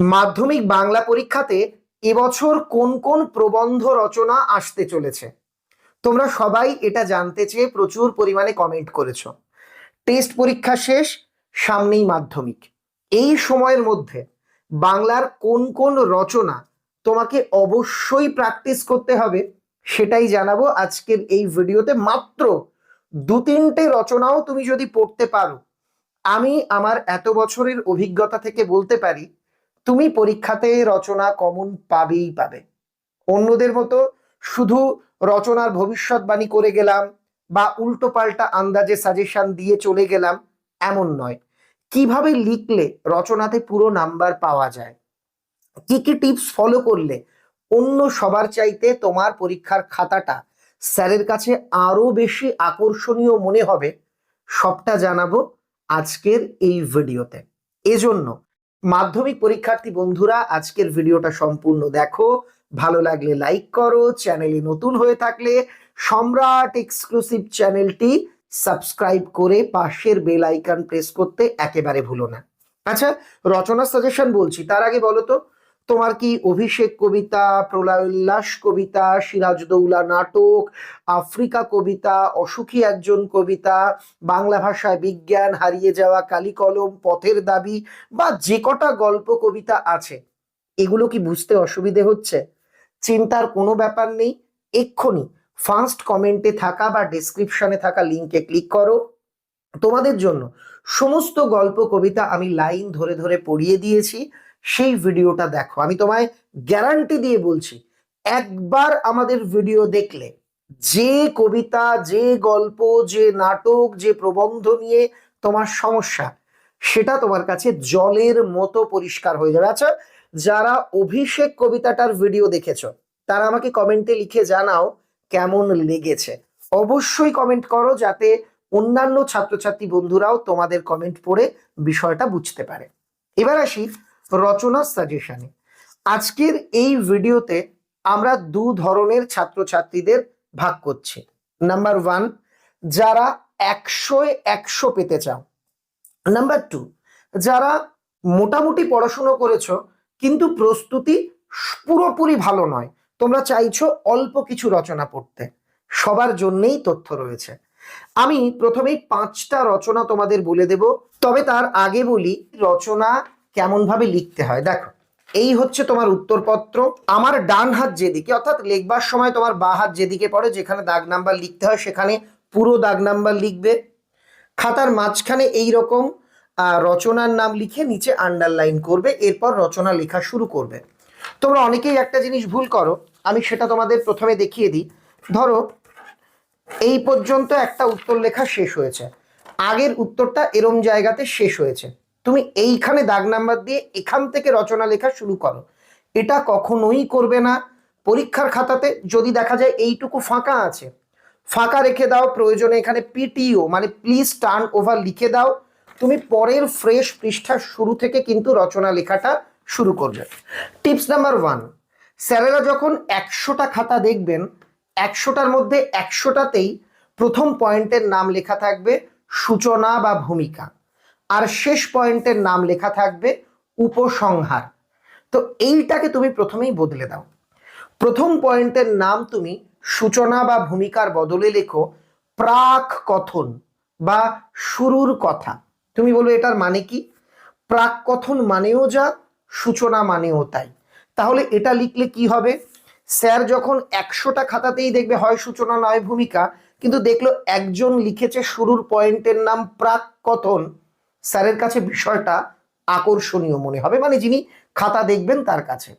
মাধ্যমিক বাংলা পরীক্ষাতে এবছর কোন কোন প্রবন্ধ রচনা আসতে চলেছে? তোমরা সবাই এটা জানতে চেয়ে প্রচুর পরিমাণে কমেন্ট করেছ। টেস্ট পরীক্ষা শেষ, সামনেই মাধ্যমিক। এই সময়ের মধ্যে বাংলার কোন কোন রচনা তোমাকে অবশ্যই প্র্যাকটিস করতে হবে সেটাই জানাব আজকের এই ভিডিওতে মাত্র দু তিনটে রচনাও তুমি যদি পড়তে পারো, আমি আমার এত বছরের অভিজ্ঞতা থেকে বলতে পারি তুমি পরীক্ষাতে রচনা কমন পাবেই পাবে। অন্যদের মতো শুধু রচনার ভবিষ্যৎবাণী করে গেলাম বা উল্টো পাল্টা আন্দাজে সাজেশন দিয়ে চলে গেলাম, এমন নয়। কীভাবে লিখলে রচনাতে পুরো নাম্বার পাওয়া যায়? কি কি টিপস ফলো করলে অন্য সবার চাইতে তোমার পরীক্ষার খাতাটা স্যারের কাছে আরও বেশি আকর্ষণীয় মনে হবে? সবটা জানাব আজকের এই ভিডিওতে এজন্য মাধ্যমিক পরীক্ষার্থী বন্ধুরা, আজকের ভিডিওটা সম্পূর্ণ দেখো। ভালো লাগলে লাইক করো চ্যানেলে নতুন হয়ে থাকলে সম্রাট এক্সক্লুসিভ চ্যানেলটি সাবস্ক্রাইব করে পাশের বেল আইকন প্রেস করতে একেবারে ভুলো না। আচ্ছা রচনা সাজেশন বলছি, তার আগে বলো তো তোমার কি অভিষেক কবিতা, প্রলয় উল্লাস কবিতা, সিরাজদৌলা নাটক, আফ্রিকা কবিতা, অসুখী একজন কবিতা, বাংলা ভাষায় বিজ্ঞান, হারিয়ে যাওয়া কালিকলম, পথের দাবি বা যে কটা গল্প কবিতা আছে, এগুলো কি বুঝতে অসুবিধে হচ্ছে? চিন্তার কোনো ব্যাপার নেই, এক্ষুনি ফার্স্ট কমেন্টে থাকা বা ডেসক্রিপশনে থাকা লিঙ্কে ক্লিক করো। তোমাদের জন্য সমস্ত গল্প কবিতা আমি লাইন ধরে ধরে পড়িয়ে দিয়েছি। সেই ভিডিওটা দেখো। আমি তোমায় গ্যারান্টি দিয়ে বলছি, একবার আমাদের ভিডিও দেখলে, যে কবিতা, যে গল্প, যে নাটক, যে প্রবন্ধ নিয়ে তোমার সমস্যা, সেটা তোমার কাছে জলের মতো পরিষ্কার হয়ে যাবে। আচ্ছা যারা অভিষেক কবিতাটার ভিডিও দেখেছ, তারা আমাকে কমেন্টে লিখে জানাও কেমন লেগেছে। অবশ্যই কমেন্ট করো যাতে অন্যান্য ছাত্রছাত্রী বন্ধুরাও তোমাদের কমেন্ট পড়ে বিষয়টা বুঝতে পারে। এবার আসি রচনা সাজেশনে আজকের এই ভিডিওতে আমরা দু ধরনের ছাত্রছাত্রীদের ভাগ করছি। নাম্বার ওয়ান যারা একশোয় একশো পেতে চাও। নাম্বার টু যারা মোটামুটি পড়াশুনো করেছ, কিন্তু প্রস্তুতি পুরোপুরি ভালো নয়। তোমরা চাইছো অল্প কিছু রচনা পড়তে। সবার জন্যেই তথ্য রয়েছে। আমি প্রথমেই পাঁচটা রচনা তোমাদের বলে দেব। তবে তার আগে বলি, রচনা কেমন ভাবে লিখতে হয়, দেখো। এই হচ্ছে তোমার উত্তরপত্র। আমার ডান হাত যেদিকে, অর্থাৎ লিখবার সময় তোমার বা হাত যেদিকে পড়ে, যেখানে দাগ নাম্বার লিখতে হয়, সেখানে পুরো দাগ নাম্বার লিখবে। খাতার মাঝখানে এই রকম রচনার নাম লিখে নিচে আন্ডারলাইন করবে, এরপর রচনা লেখা শুরু করবে। তোমরা অনেকেই একটা জিনিস ভুল করো, আমি সেটা তোমাদের প্রথমে দেখিয়ে দিই। ধরো, এই পর্যন্ত একটা উত্তর লেখা শেষ হয়েছে। আগের উত্তরটা এরম জায়গাতে শেষ হয়েছে। তুমি এইখানে দাগ নাম্বার দিয়ে এখান থেকে রচনা লেখা শুরু করো। এটা কখনোই করবে না। পরীক্ষার খাতাতে যদি দেখা যায় এইটুকু ফাঁকা আছে, ফাঁকা রেখে দাও, প্রয়োজনে এখানে পিটিও মানে প্লিজ টার্ন ওভার লিখে দাও। তুমি পরের ফ্রেশ পৃষ্ঠার শুরু থেকে কিন্তু রচনা লেখাটা শুরু করবে। টিপস নাম্বার ওয়ান স্যারেরা যখন একশোটা খাতা দেখবেন, একশোটার মধ্যে একশোটাতেই প্রথম পয়েন্টের নাম লেখা থাকবে সূচনা বা ভূমিকা। আর শেষ পয়েন্টের নাম লেখা থাকবে উপসংহার। তো এইটাকে তুমি প্রথমেই বদলে দাও। প্রথম পয়েন্টের নাম তুমি সূচনা বা ভূমিকার বদলে লেখো প্রাক কথন বা শুরুর কথা। তুমি বলো এটার মানে কি? প্রাক কথন মানেও যা, সূচনা মানেও তাই। তাহলে এটা লিখলে কি হবে? স্যার যখন একশোটা খাতাতেই দেখবে হয় সূচনা, নয় ভূমিকা, কিন্তু দেখল একজন লিখেছে শুরুর পয়েন্টের নাম প্রাক কথন স্যারের কাছে বিষয়টা আকর্ষণীয় মনে হবে। মানে যিনি খাতা দেখবেন তার কাছে।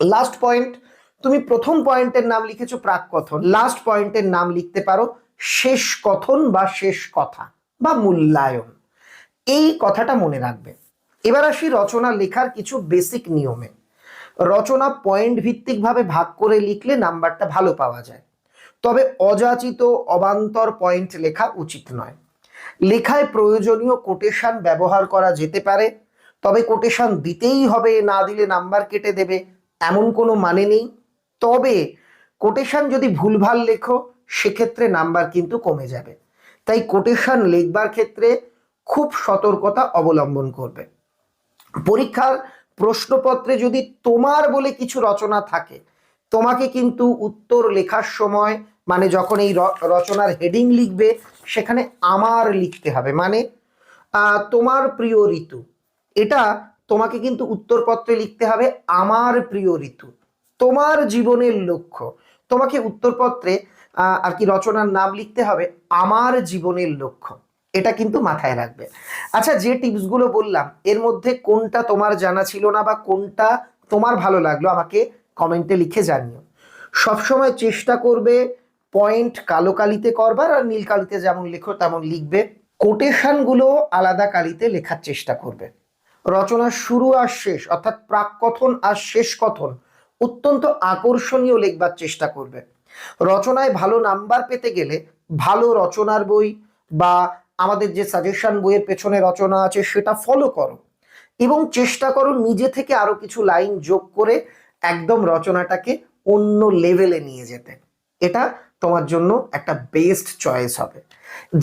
লাস্ট পয়েন্ট তুমি প্রথম পয়েন্টের নাম লিখেছো প্রাক কথন লাস্ট পয়েন্টের নাম লিখতে পারো শেষ কথন বা শেষ কথা বা মূল্যায়ন। এই কথাটা মনে রাখবে। এবার আসি রচনা লেখার কিছু বেসিক নিয়মে। রচনা পয়েন্ট ভিত্তিকভাবে ভাগ করে লিখলে নাম্বারটা ভালো পাওয়া যায়। তবে অযাচিত, অবান্তর পয়েন্ট লেখা উচিত নয়। লেখায় প্রয়োজনীয় কোটেশন ব্যবহার করা যেতে পারে, তবে কোটেশন দিতেই হবে, না দিলে নাম্বার কেটে দেবে, এমন কোনো মানে নেই। তবে কোটেশন যদি ভুলভাল লেখো, সেক্ষেত্রে নাম্বার কিন্তু কমে যাবে। তাই কোটেশন লিখবার ক্ষেত্রে খুব সতর্কতা অবলম্বন করবে। পরীক্ষার প্রশ্নপত্রে যদি তোমার বলে কিছু রচনা থাকে, তোমাকে কিন্তু উত্তর লেখার সময় মানে যখন এই রচনার হেডিং লিখবে, সেখানে আমার লিখতে হবে। মানে তোমার প্রিয় ঋতু। এটা তোমাকে কিন্তু উত্তরপত্রে লিখতে হবে, আমার প্রিয় ঋতু। তোমার জীবনের লক্ষ্য। তোমাকে উত্তরপত্রে আর কি রচনার নাম লিখতে হবে, আমার জীবনের লক্ষ্য। এটা কিন্তু মাথায় রাখবে। আচ্ছা যে টিপসগুলো বললাম, এর মধ্যে কোনটা তোমার জানা ছিল না বা কোনটা তোমার ভালো লাগল, আমাকে কমেন্টে লিখে জানিও। সবসময় চেষ্টা করবে পয়েন্ট কালো কালিতে করবার আর নীল কালিতে যেমন লেখো, তেমন লিখবে। কোটেশনগুলো আলাদা কালিতে লেখার চেষ্টা করবে। রচনার শুরু আর শেষ, অর্থাৎ প্রাক কথন আর শেষ কথন, অত্যন্ত আকর্ষণীয় লিখবার চেষ্টা করবে। রচনায় ভালো নাম্বার পেতে গেলে ভালো রচনার বই বা আমাদের যে সাজেশন বইয়ের পেছনে রচনা আছে, সেটা ফলো করো। এবং চেষ্টা করো নিজে থেকে আরও কিছু লাইন যোগ করে একদম রচনাটাকে অন্য লেভেলে নিয়ে যেতে। এটা তোমার জন্য একটা বেস্ট চয়েস হবে।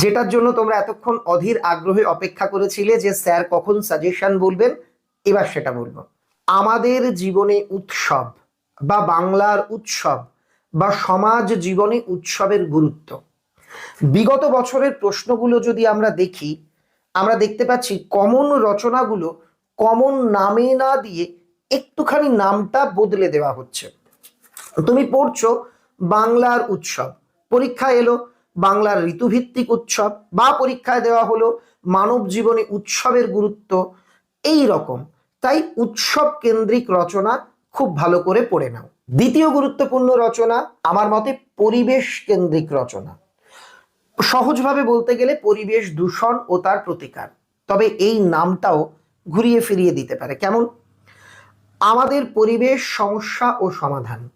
যেটার জন্য তোমরা এতক্ষণ অধীর আগ্রহে অপেক্ষা করেছিলে যে স্যার কখন সাজেশন বলবেন, এবার সেটা বলব। আমাদের জীবনে উৎসব বা বাংলার উৎসব বা সমাজ জীবনে উৎসবের গুরুত্ব। বিগত বছরের প্রশ্নগুলো যদি আমরা দেখি, আমরা দেখতে পাচ্ছি কমন রচনাগুলো কমন নামে না দিয়ে একটুখানি নামটা বদলে দেওয়া হচ্ছে। তুমি পড়ছো বাংলার উৎসব। পরীক্ষা এলো, বাংলার ঋতুভিত্তিক উৎসব বা পরীক্ষায় দেওয়া হলো মানব জীবনে উৎসবের গুরুত্ব। এই রকম। তাই উৎসব কেন্দ্রিক রচনা খুব ভালো করে পড়ে নাও। দ্বিতীয় গুরুত্বপূর্ণ রচনা আমার মতে পরিবেশ কেন্দ্রিক রচনা। সহজভাবে বলতে গেলে পরিবেশ দূষণ ও তার প্রতিকার। তবে এই নামটাও ঘুরিয়ে ফিরিয়ে দিতে পারে। কেমন? আমাদের পরিবেশ সমস্যা ও সমাধান।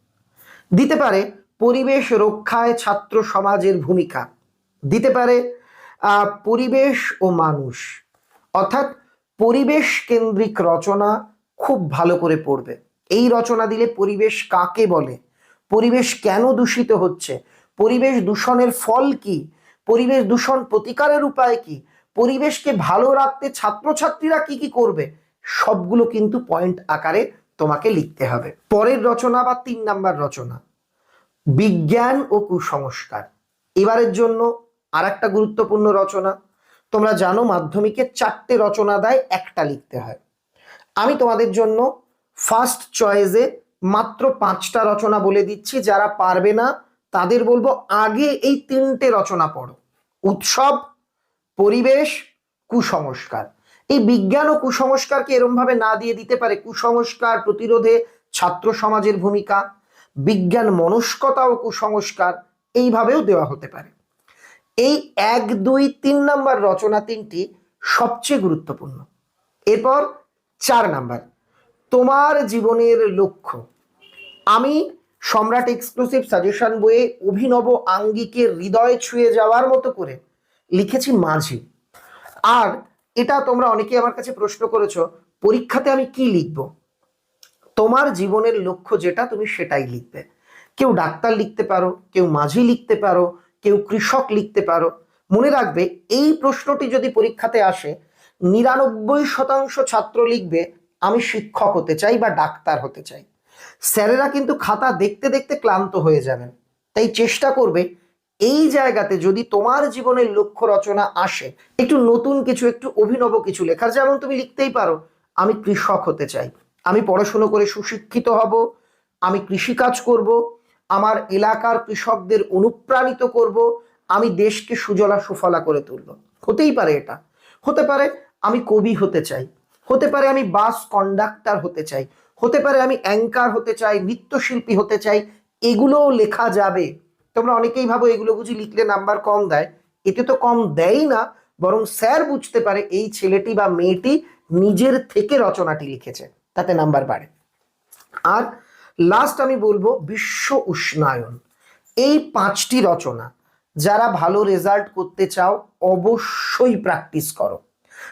দিতে পারে পরিবেশ রক্ষায় ছাত্র সমাজের ভূমিকা। দিতে পারে পরিবেশ ও মানুষ। অর্থাৎ পরিবেশ কেন্দ্রিক রচনা খুব ভালো করে পড়বে। এই রচনা দিলে পরিবেশ কাকে বলে? পরিবেশ কেন দূষিত হচ্ছে? পরিবেশ দূষণের ফল কি? পরিবেশ দূষণ প্রতিকারের উপায় কি? পরিবেশকে ভালো রাখতে ছাত্রছাত্রীরা কি কি করবে? সবগুলো কিন্তু পয়েন্ট আকারে তোমাকে লিখতে হবে। পরের রচনা বা তিন নাম্বার রচনা। বিজ্ঞান ও কুসংস্কার। এবারের জন্য আর একটা গুরুত্বপূর্ণ রচনা। তোমরা জানো মাধ্যমিকে চারটে রচনা দেয়, একটা লিখতে হয়। আমি তোমাদের জন্য ফার্স্ট চয়েসে মাত্র পাঁচটা রচনা বলে দিচ্ছি। যারা পারবে না, তাদের বলব আগে এই তিনটে রচনা পড়ো। উৎসব, পরিবেশ, কুসংস্কার। এই বিজ্ঞান ও কুসংস্কারকে এরমভাবে না দিয়ে দিতে পারে। কুসংস্কার প্রতিরোধে ছাত্র সমাজের ভূমিকা বিজ্ঞান মনস্কতা ও কুসংস্কার এইভাবেও দেওয়া হতে পারে। এই এক, দুই, তিন নাম্বার রচনা তিনটি সবচেয়ে গুরুত্বপূর্ণ। এরপর চার নাম্বার, তোমার জীবনের লক্ষ্য। আমি সম্রাট এক্সক্লুসিভ সাজেশন বইয়ে অভিনব আঙ্গিকে হৃদয় ছুঁয়ে যাওয়ার মতো করে লিখেছি মাঝি। আর এটা তোমরা অনেকে আমার কাছে প্রশ্ন করেছ, পরীক্ষাতে আমি কি লিখব? তোমার জীবনের লক্ষ্য যেটা, তুমি সেটাই লিখবে। কেউ ডাক্তার লিখতে পারো, কেউ মাঝি লিখতে পারো, কেউ কৃষক লিখতে পারো। মনে রাখবে, এই প্রশ্নটি যদি পরীক্ষাতে আসে, নিরানব্বই শতাংশ ছাত্র লিখবে, আমি শিক্ষক হতে চাই বা ডাক্তার হতে চাই। স্যারেরা কিন্তু খাতা দেখতে দেখতে ক্লান্ত হয়ে যাবেন। তাই চেষ্টা করবে, এই জায়গাতে যদি তোমার জীবনের লক্ষ্য রচনা আসে, একটু নতুন কিছু, একটু অভিনব কিছু লেখার, যেমন তুমি লিখতেই পারো, আমি কৃষক হতে চাই। আমি পড়াশুনো করে সুশিক্ষিত হব, আমি কৃষিকাজ করব, আমার এলাকার কৃষকদের অনুপ্রাণিত করব, আমি দেশকে সুজলা সুফলা করে তুলব। হতেই পারে এটা। হতে পারে আমি কবি হতে চাই। হতে পারে আমি বাস কন্ডাক্টর হতে চাই। হতে পারে আমি অ্যাঙ্কার হতে চাই, নৃত্যশিল্পী হতে চাই। এগুলোও লেখা যাবে। তোমরা অনেকেই ভাবো এগুলো বুঝি লিখলে নাম্বার কম দেয়। এতে তো কম দেয়ই না, বরং স্যার বুঝতে পারে এই ছেলেটি বা মেয়েটি নিজের থেকে রচনাটি লিখেছে। তাতে নাম্বার বাড়ে। আর লাস্ট আমি বলব বিশ্ব উষ্ণায়ন। এই পাঁচটি রচনা, যারা ভালো রেজাল্ট করতে চাও, অবশ্যই প্র্যাকটিস করো।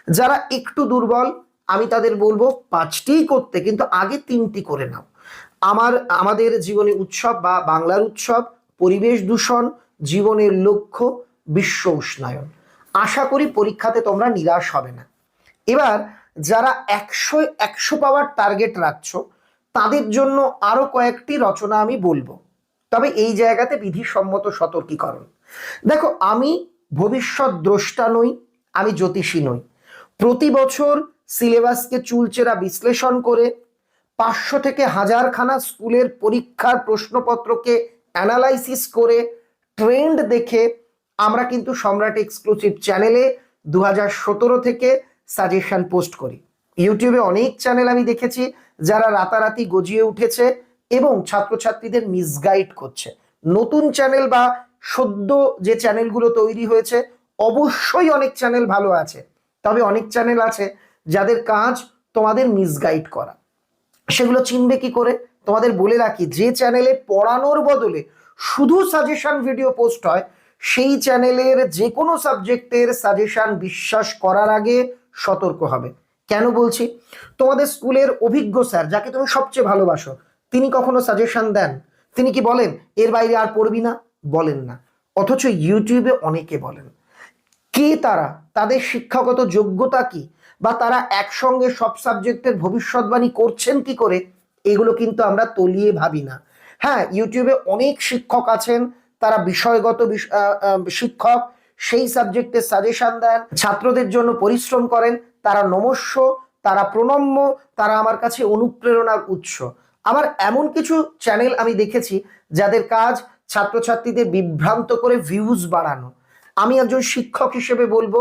যারা একটু দুর্বল, আমি তাদের বলব পাঁচটিই করতে, কিন্তু আগে তিনটি করে নাও। আমার, আমাদের জীবনে উৎসব বা বাংলার উৎসব, পরিবেশ দূষণ, জীবনের লক্ষ্য, বিশ্ব উষ্ণায়ন। আশা করি পরীক্ষাতে তোমরা নিরাশ হবে না। এবার যারা একশো একশো পাওয়ার টার্গেট রাখছো, তাদের জন্য আরও কয়েকটি রচনা আমি বলব। তবে এই জায়গাতে বিধিসম্মত সতর্কীকরণ। দেখো, আমি ভবিষ্যৎ দ্রষ্টা নই, আমি জ্যোতিষী নই। প্রতি বছর সিলেবাসকে চুলচেরা বিশ্লেষণ করে পাঁচশো থেকে হাজারখানা স্কুলের পরীক্ষার প্রশ্নপত্রকে অ্যানালাইসিস করে ট্রেন্ড দেখে আমরা কিন্তু সম্রাট এক্সক্লুসিভ চ্যানেলে দু থেকে সাজেশন পোস্ট করি। ইউটিউবে অনেক চ্যানেল আমি দেখেছি, যারা রাতারাতি গজিয়ে উঠেছে এবং ছাত্রছাত্রীদের মিসগাইড করছে। নতুন চ্যানেল বা সদ্য যে চ্যানেলগুলো তৈরি হয়েছে, অবশ্যই অনেক চ্যানেল ভালো আছে। তবে অনেক চ্যানেল আছে যাদের কাজ তোমাদের মিসগাইড করা। সেগুলো চিনবে কি করে? তোমাদের বলে রাখি, যে চ্যানেলে পড়ানোর বদলে শুধু সাজেশন ভিডিও পোস্ট হয়, সেই চ্যানেলের যে কোনো সাবজেক্টের সাজেশন বিশ্বাস করার আগে সতর্ক হবে। কেন বলছি? তোমাদের স্কুলের অভিজ্ঞ স্যার, যাকে তুমি সবচেয়ে ভালোবাসো, তিনি কখনো সাজেশন দেন? তিনি কি বলেন, এর বাইরে আর পড়বি না? বলেন না। অথচ ইউটিউবে অনেকে বলেন, কে তারা? তাদের শিক্ষাগত যোগ্যতা কি? বা তারা একসঙ্গে সব সাবজেক্টের ভবিষ্যৎবাণী করছেন কি করে? এগুলো কিন্তু আমরা তলিয়ে ভাবি না। হ্যাঁ ইউটিউবে অনেক শিক্ষক আছেন, তারা বিষয়গত শিক্ষক সেই সাবজেক্টে সাজেশন দেন, ছাত্রদের জন্য পরিশ্রম করেন, তারা নমস্য, তারা প্রণম্য, তারা আমার কাছে অনুপ্রেরণার উৎস। আবার এমন কিছু চ্যানেল আমি দেখেছি যাদের কাজ ছাত্রছাত্রীদের বিভ্রান্ত করে ভিউজ বাড়ানো। আমি একজন শিক্ষক হিসেবে বলব,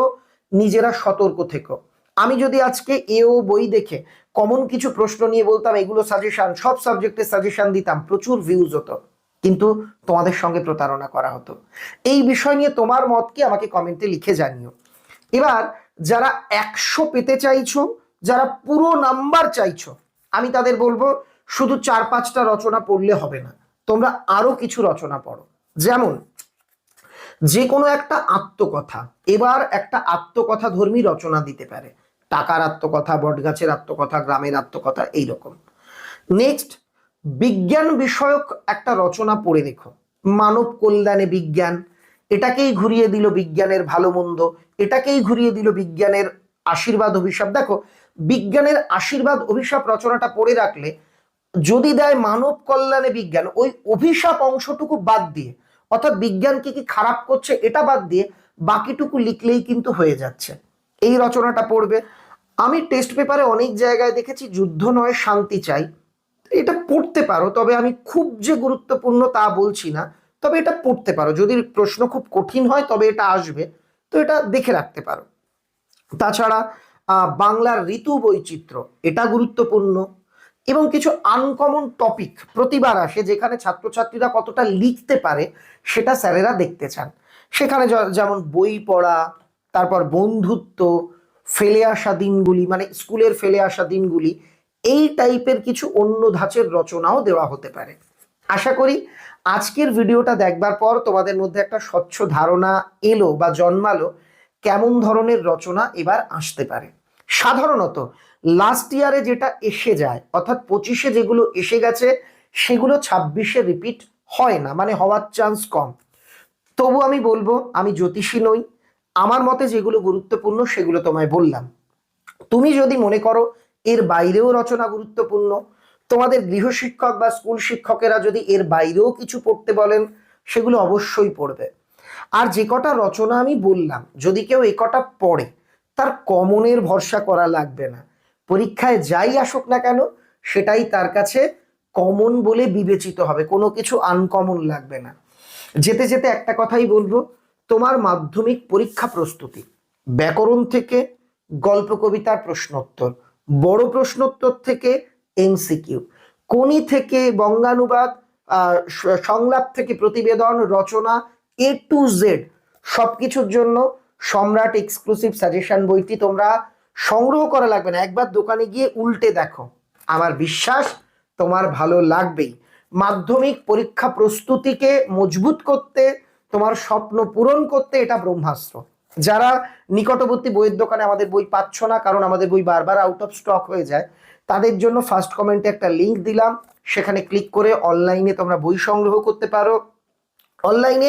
নিজেরা সতর্ক থেকো। আমি যদি আজকে এও বই দেখে কমন কিছু প্রশ্ন নিয়ে বলতাম, এগুলো সাজেশন সব সাবজেক্টের সাজেশন দিতাম, প্রচুর ভিউজ হতো। কিন্তু তোমাদের সঙ্গে প্রতারণা করা হতো। এই বিষয় নিয়ে তোমার মত কি আমাকে কমেন্টে লিখে জানিও। এবার, যারা একশো পেতে চাইছো, যারা পুরো নাম্বার চাইছো, আমি তাদের বলব, শুধু চার পাঁচটা রচনা পড়লে হবে না। তোমরা আরও কিছু রচনা পড়ো। যেমন যে কোনো একটা আত্মকথা, এবার একটা আত্মকথা ধর্মী রচনা দিতে পারে। টাকার আত্মকথা, বটগাছের আত্মকথা, গ্রামের আত্মকথা, এইরকম। নেক্সট বিজ্ঞান বিষয়ক একটা রচনা পড়ে দেখো। মানব কল্যাণে বিজ্ঞান, এটাকেই ঘুরিয়ে দিল বিজ্ঞানের ভালো মন্দ, এটাকেই ঘুরিয়ে দিল বিজ্ঞানের আশীর্বাদ অভিশাপ। দেখো, বিজ্ঞানের আশীর্বাদ অভিশাপ রচনাটা পড়ে রাখলে যদি দেয় মানব কল্যাণে বিজ্ঞান, ওই অভিশাপ অংশটুকু বাদ দিয়ে, অর্থাৎ বিজ্ঞান কি কি খারাপ করছে এটা বাদ দিয়ে বাকিটুকু লিখলেই কিন্তু হয়ে যাচ্ছে। এই রচনাটা পড়বে। আমি টেস্ট পেপারে অনেক জায়গায় দেখেছি, যুদ্ধ নয়, শান্তি চাই। এটা পড়তে পারো, তবে আমি খুব যে গুরুত্বপূর্ণ তা বলছি না, তবে এটা পড়তে পারো। যদি প্রশ্ন খুব কঠিন হয়, তবে এটা আসবে, তো এটা দেখে রাখতে পারো। তাছাড়া বাংলার ঋতু বৈচিত্র্য, এটা গুরুত্বপূর্ণ, এবং কিছু আনকমন টপিক প্রতিবার আসে, যেখানে ছাত্রছাত্রীরা কতটা লিখতে পারে, সেটা স্যারেরা দেখতে চান। সেখানে যেমন বই পড়া, তারপর বন্ধুত্ব, ফেলে আসা দিনগুলি মানে স্কুলের ফেলে আসা দিনগুলি এই টাইপের কিছু অন্য ধাঁচের রচনাও দেওয়া হতে পারে। আশা করি আজকের ভিডিওটা দেখবার পর তোমাদের মধ্যে একটা স্বচ্ছ ধারণা এলো বা জন্মালো কেমন ধরনের রচনা এবার আসতে পারে। সাধারণত লাস্ট ইয়ারে যেটা এসে যায়, অর্থাৎ পঁচিশে যেগুলো এসে গেছে, সেগুলো ছাব্বিশে রিপিট হয় না মানে হওয়ার চান্স কম। তবু আমি বলব, আমি জ্যোতিষী নই, আমার মতে যেগুলো গুরুত্বপূর্ণ সেগুলো তোমায় বললাম। তুমি যদি মনে করো এর বাইরেও রচনা গুরুত্বপূর্ণ। তোমাদের গৃহশিক্ষক বা স্কুল শিক্ষকেরা যদি এর বাইরেও কিছু পড়তে বলেন, সেগুলো অবশ্যই পড়বে। আর যে কটা রচনা আমি বললাম, যদি কেউ এ কটা পড়ে, তার কমনের ভরসা করা লাগবে না। পরীক্ষায় যাই আসুক না কেন, সেটাই তার কাছে কমন বলে বিবেচিত হবে, কোনো কিছু আনকমন লাগবে না। যেতে যেতে একটা কথাই বলব, তোমার মাধ্যমিক পরীক্ষা প্রস্তুতি, ব্যাকরণ থেকে গল্প কবিতার প্রশ্নোত্তর বড় প্রশ্নোত্তর থেকে এমসিকিউ। কোনি থেকে বঙ্গানুবাদ সংলাপ থেকে প্রতিবেদন, রচনা এ টু জেড সবকিছুর জন্য সম্রাট এক্সক্লুসিভ সাজেশন বইটি তোমরা সংগ্রহ করা লাগবে না। একবার দোকানে গিয়ে উল্টে দেখো। আমার বিশ্বাস তোমার ভালো লাগবেই। মাধ্যমিক পরীক্ষা প্রস্তুতিকে মজবুত করতে, তোমার স্বপ্ন পূরণ করতে এটা ব্রহ্মাস্ত্র। যারা নিকটবর্তী বইয়ের দোকানে আমাদের বই পাচ্ছ না, কারণ আমাদের বই বারবার আউট অফ স্টক হয়ে যায়, তাদের জন্য ফার্স্ট কমেন্টে একটা লিংক দিলাম। সেখানে ক্লিক করে অনলাইনে তোমরা বই সংগ্রহ করতে পারো। অনলাইনে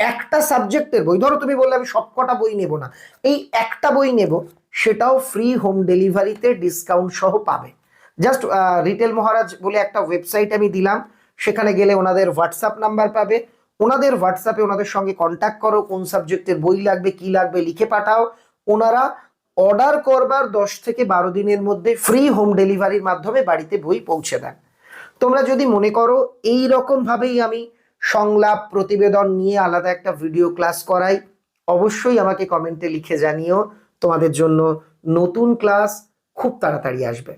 একটা সাবজেক্টের বই, ধরো তুমি বললে আমি সবকটা বই নেব না, এই একটা বই নেব, সেটাও ফ্রি হোম ডেলিভারিতে ডিসকাউন্ট সহ পাবে। জাস্ট রিটেল মহারাজ বলে একটা ওয়েবসাইট আমি দিলাম, সেখানে গেলে ওনাদের হোয়াটসঅ্যাপ নাম্বার পাবে। ওনাদের হোয়াটসঅ্যাপে ওনাদের সঙ্গে কন্ট্যাক্ট করো, কোন সাবজেক্টের বই লাগবে, কি লাগবে, লিখে পাঠাও। ওনারা অর্ডার করবার দশ থেকে বারো দিনের মধ্যে ফ্রি হোম ডেলিভারির মাধ্যমে বাড়িতে বই পৌঁছে দেন। তোমরা যদি মনে করো এই রকম ভাবেই আমি সংলাপ, প্রতিবেদন নিয়ে আলাদা একটা ভিডিও ক্লাস করাই, অবশ্যই আমাকে কমেন্টে লিখে জানিও। তোমাদের জন্য নতুন ক্লাস খুব তাড়াতাড়ি আসবে।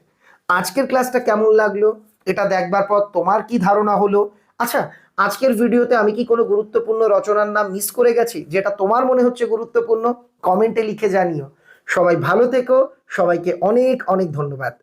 আজকের ক্লাসটা কেমন লাগল? এটা দেখবার পর তোমার কি ধারণা হলো? আচ্ছা আজকের ভিডিওতে আমি কি কোনো গুরুত্বপূর্ণ রচনার নাম মিস করে গেছি, যেটা তোমার মনে হচ্ছে গুরুত্বপূর্ণ কমেন্টে লিখে জানিও। সবাই ভালো থেকো, সবাইকে অনেক অনেক ধন্যবাদ।